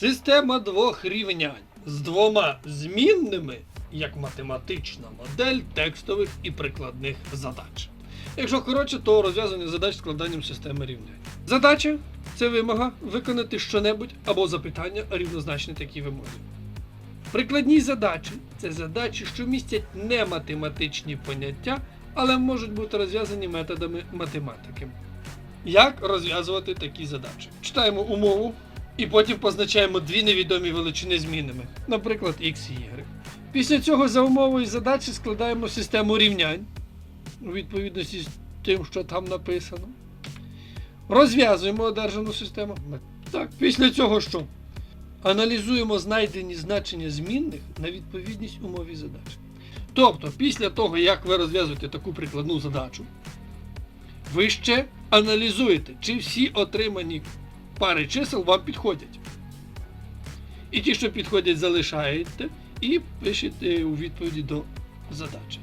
Система двох рівнянь з двома змінними, як математична модель текстових і прикладних задач. Якщо коротше, то розв'язання задач складанням системи рівнянь. Задача це вимога виконати щонебудь або запитання рівнозначне такій вимозі. Прикладні задачі це задачі, що містять не математичні поняття, але можуть бути розв'язані методами математики. Як розв'язувати такі задачі? Читаємо умову і потім позначаємо дві невідомі величини змінними, наприклад, x і y. Після цього за умовою задачі складаємо систему рівнянь у відповідності з тим, що там написано. Розв'язуємо одержану систему. Так, після цього що? Аналізуємо знайдені значення змінних на відповідність умові задачі. Тобто, після того, як ви розв'язуєте таку прикладну задачу, ви ще аналізуєте, чи всі отримані пари чисел вам підходять. І ті, що підходять, залишаєте і пишете у відповіді до задачі.